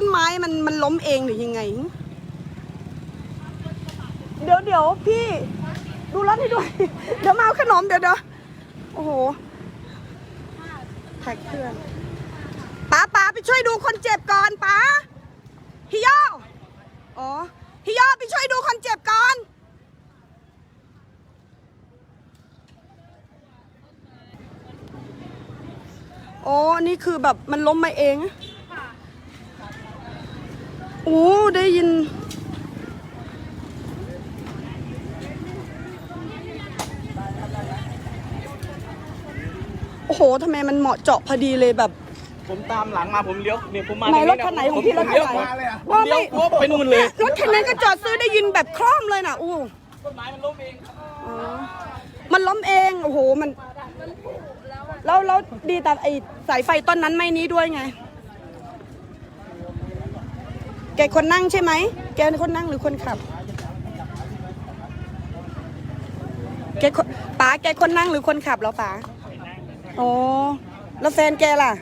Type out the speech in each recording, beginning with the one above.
ต้นไม้มันมันล้มเองหรือยังไง เดี๋ยวเดี๋ยวพี่ ดูรถให้ด้วย เดี๋ยวมาเอาขนมเดี๋ยวเดี๋ยวโอ้โหแท็กเพื่อนป้าป้าไปช่วยดูคนเจ็บก่อนป้าพี่ย่ออ๋อพี่ย่อไปช่วยดูคนเจ็บก่อนโอ้นี่คือแบบมันล้มมาเอง โอ้ได้ยิน โอ้โหทำไมมันเหมาะเจาะพอดีเลยแบบ ผมตามหลังมาผมเลี้ยวเนี่ยผมมาไหนตงรถคันไหนของพี่ผมรถคันเลี้ยวไหนมาเลยอะผมว่าเลี้ไม่ยวปุ๊บไปนู่นเลยรถคันนั้นก็จอดซื้อได้ยินแบบคล่อมเลยนะอู้ต้นไม้มันล้มเองอ๋อมันล้มเองโอ้โหมันแล้วแล้วดีแต่ไอสายไฟต้นนั้นไม่นี้ด้วยไง แกคนนั่งใช่ไหม แกคนนั่งหรือคนขับ แกคนป๋าแกคนนั่งหรือคนขับแล้วป๋าโอ้แล้วแฟนแกล่ะ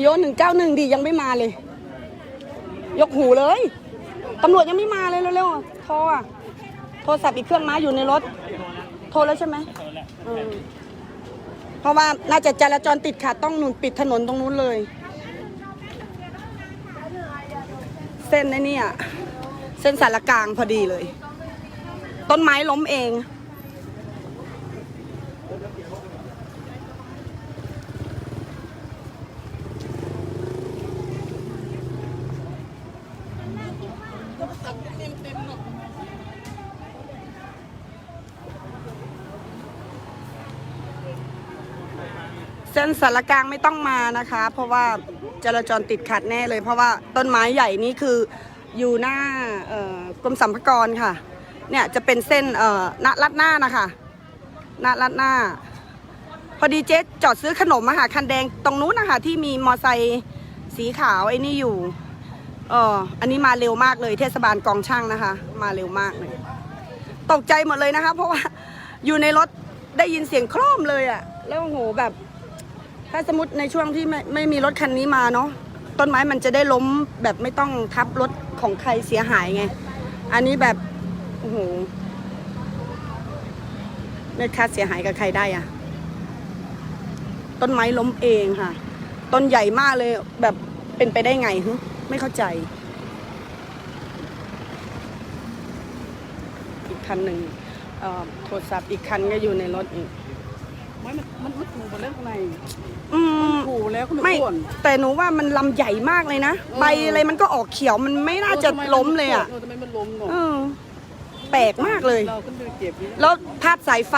โยนหนึ่งเก้าหนึ่งดิยังไม่มาเลย ยกหูเลย ตำรวจยังไม่มาเลยเร็วๆทรอะ โทรศัพท์อีกเครื่องมาอยู่ในรถ โทรแล้วใช่ไหมอืมเพราะว่าน่าจะจราจรติดขัดต้องหนุนปิดถนนตรงนู้นเลย เส้นไอ้นี่อะเส้นสารกลางพอดีเลย ต้นไม้ล้มเอง เส้นสารกลางไม่ต้องมานะคะ เพราะว่าจราจรติดขัดแน่เลย เพราะว่าต้นไม้ใหญ่นี่คืออยู่หน้ากรมสัมภากรค่ะ เนี่ยจะเป็นเส้นเอ่อณลัดหน้านะคะณลัดหน้า พอดีเจ๊จอดซื้อขนมมาหาคันแดงตรงนู้นนะคะที่มีมอไซค์สีขาวไอ้นี่อยู่เอออันนี้มาเร็วมากเลยเทศบาลกองช่างนะคะ มาเร็วมากเลย ตกใจหมดเลยนะคะ เพราะว่าอยู่ในรถได้ยินเสียงโครมเลยอะแล้วโอ้โหแบบ ถ้าสมมติในช่วงที่ไม่ไม่มีรถคันนี้มาเนาะต้นไม้มันจะได้ล้มแบบไม่ต้องทับรถของใครเสียหายไง อันนี้แบบโอ้โหไม่ค่าเสียหายกับใครได้อะต้นไม้ล้มเองค่ะ ต้นใหญ่มากเลยแบบเป็นไปได้ไงฮึไม่เข้าใจอีกคันหนึ่งโทรศัพท์อีกคันก็อยู่ในรถอีก ไม่มันมันมันถูกหมดแล้วข้างในอืม ถูกแล้วก็ไม่ไม่อ้วนแต่หนูว่ามันลำใหญ่มากเลยนะเออใบอะไรมันก็ออกเขียวมันไม่น่าจะล้มเลยอะทำไมมันล้มเนาะเออแปลกมากเลย เราขึ้นไปเก็บนี่แล้วพาดสายไฟ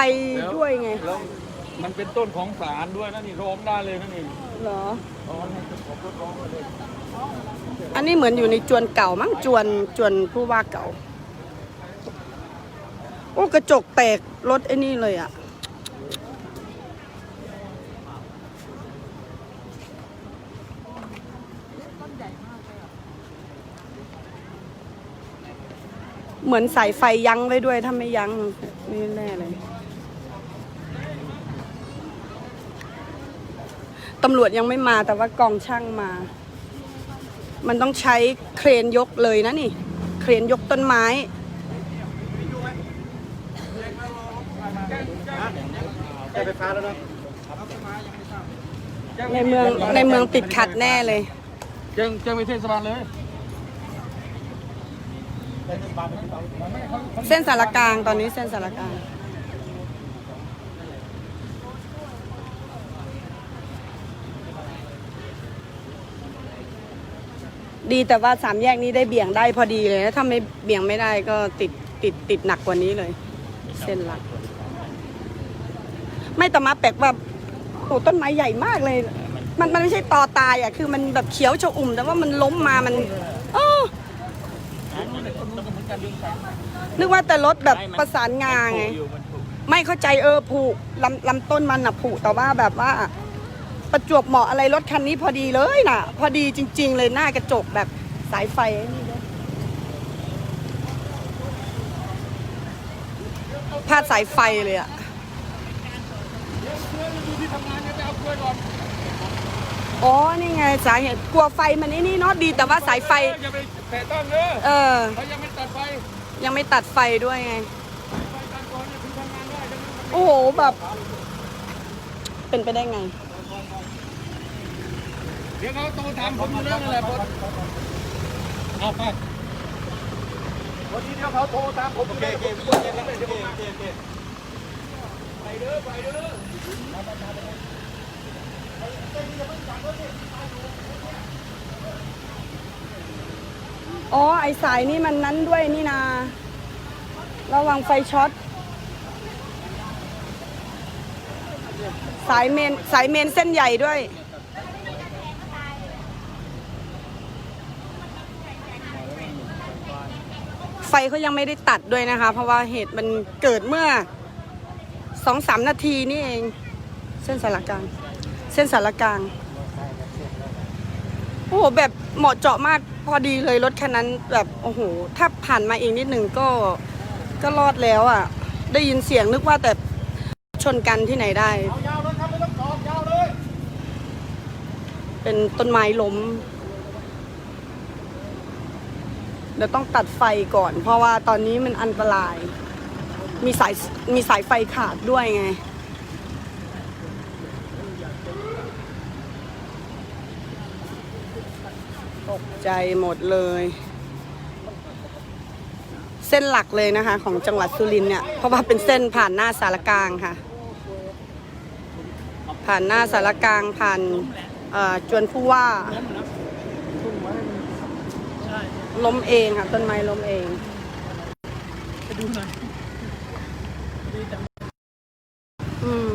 ด้วยไงแล้วมันเป็นต้นของสารด้วยนะนี่ร้องได้เลยนะนี่เหรอ ร้องให้เจ้าของรถร้องมาเลย อันนี้เหมือนอยู่ในจวนเก่ามั้งจวนจวนผู้ว่าเก่า โอ้กระจกแตกรถไอ้นี่เลยอะ เหมือนสายไฟยั้งไว้ด้วยถ้าไม่ยั้งนี่แน่เลยตำรวจยังไม่มาแต่ว่ากองช่างมา มันต้องใช้เครนยกเลยนะนี่ เครนยกต้นไม้แก้ไฟฟ้าแล้วเนาะในเมืองในเมืองติดขัดแน่เลย แจ้งแจ้งไปเทศบาลเลย เส้นสารกลางตอนนี้เส้นสารกลาง ดีแต่ว่าสามแยกนี้ได้เบี่ยงได้พอดีเลยนะถ้าไม่เบี่ยงไม่ได้ก็ติดติดติดหนักกว่านี้เลย เส้นหลัก ไม่แต่มาแปลกว่าโอ้ต้นไม้ใหญ่มากเลย มันมันไม่ใช่ตอตายอะคือมันแบบเขียวชอุ่ม แต่ว่ามันล้มมามัน นึกว่าแต่รถแบบประสานงาไง ไม่เข้าใจเออผูกลำลำต้นมันอะผูกแต่ว่าแบบว่า ประจวบเหมาะอะไรรถคันนี้พอดีเลยน่ะ พอดีจริง ๆ เลยหน้ากระจกแบบสายไฟไอ้นี่ด้วยพาดสายไฟเลยอะอ๋อ นี่ไงสาเหตุกลัวไฟมันไอ้นี่เนาะดีแต่ว่าสายไฟอย่าไปแตะต้องเด้อเออเขายังไม่ตัดไฟ ยังไม่ตัดไฟด้วยไงไฟตัดก่อนเนี่ยถึงทำงานได้จะไม่โอ้โห แบบ เป็นไปได้ไง เดี๋ยวเขาโตถามผมอยู่เรื่องอะไรพอเอาไปวันนี้เดี๋ยวเขาโทรตามผมโอเคโอเคโอเคโอเคโอเคอ๋อ อ๋อ ไอสายนี่มันนั้นด้วยนี่นาระวังไฟช็อต สายเมน สายเมนเส้นใหญ่ด้วย ไฟเขายังไม่ได้ตัดด้วยนะคะ เพราะว่าเหตุมันเกิดเมื่อสองสามนาทีนี่เอง เส้นสารกลาง เส้นสารกลางโอ้โหแบบเหมาะเจาะมากพอดีเลยรถคันนั้นแบบโอ้โหถ้าผ่านมาอีกนิดหนึ่งก็ก็รอดแล้วอะ ได้ยินเสียงนึกว่าแต่ชนกันที่ไหนได้ ยาวเลยครับไม่ต้องจอดยาวเลยเป็นต้นไม้ล้ม เดี๋ยวต้องตัดไฟก่อน เพราะว่าตอนนี้มันอันตราย มีสายมีสายไฟขาดด้วยไง ตกใจหมดเลย เส้นหลักเลยนะคะ ของจังหวัดสุรินทร์เนี่ย เพราะว่าเป็นเส้นผ่านหน้าสารกลางค่ะ ผ่านหน้าสารกลางผ่านจวนผู้ว่า ล้มเองค่ะ ต้นไม้ล้มเองไปดูหน่อยอืม